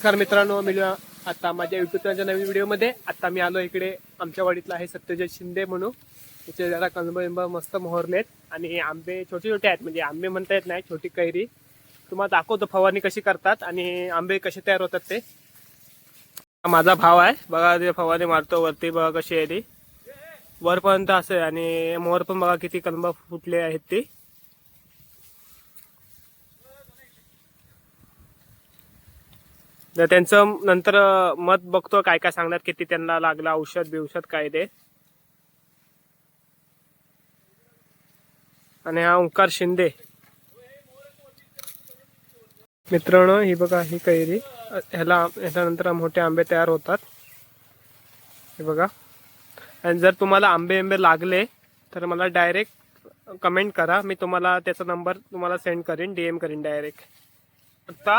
नमस्कार मित्रांनो मी आता माझ्या युट्यूब चॅनलच्या नवीन व्हिडिओमध्ये आता मी आलो इकडे आमच्या वाडीतला आहे सत्यजय शिंदे म्हणून. त्याचे जरा कंब मस्त मोहरलेत आणि आंबे छोटे छोटे आहेत म्हणजे आंबे म्हणता येत नाही छोटी कैरी. तुम्हाला दाखवतो फवारणी कशी करतात आणि आंबे कसे तयार होतात ते. माझा भाव आहे. बघा ते फवारणी मारतो वरती बघा कशी आहे ती. वरपर्यंत असे आणि मोहर पण बघा किती कलंब फुटले आहेत ते. तर त्यांचं नंतर मत बघतो काय काय सांगणार किती त्यांना लागलं औषध बिवषध काय ते. आणि हा ओंकार शिंदे. मित्रांनो ही बघा ही कैरी. ह्याला ह्याच्यानंतर मोठे आंबे तयार होतात. हे बघा. आणि जर तुम्हाला आंबे आंबे लागले तर मला डायरेक्ट कमेंट करा. मी तुम्हाला त्याचा नंबर तुम्हाला सेंड करेन डी एम करेन डायरेक्ट आता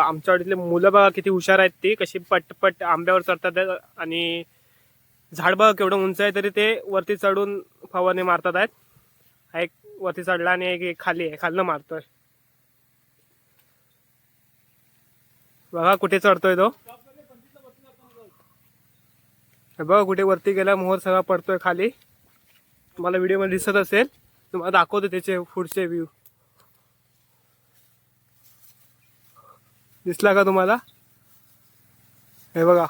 आमच्या वाडीतले मुलं बघा किती हुशार आहेत ती कशी पटपट आंब्यावर चढतात आणि झाड बघा केवढं उंच आहे तरी ते वरती चढून फवारणी मारतात आहेत. हा एक वरती चढला आणि एक खाली आहे खालनं मारतोय. बघा कुठे चढतोय तो. बघा कुठे वरती गेला मोहर सगळा पडतोय खाली. तुम्हाला व्हिडिओमध्ये दिसत असेल तुम्हाला दाखवतो त्याचे पुढचे व्ह्यू दिसला का तुम्हाला? हे बघा.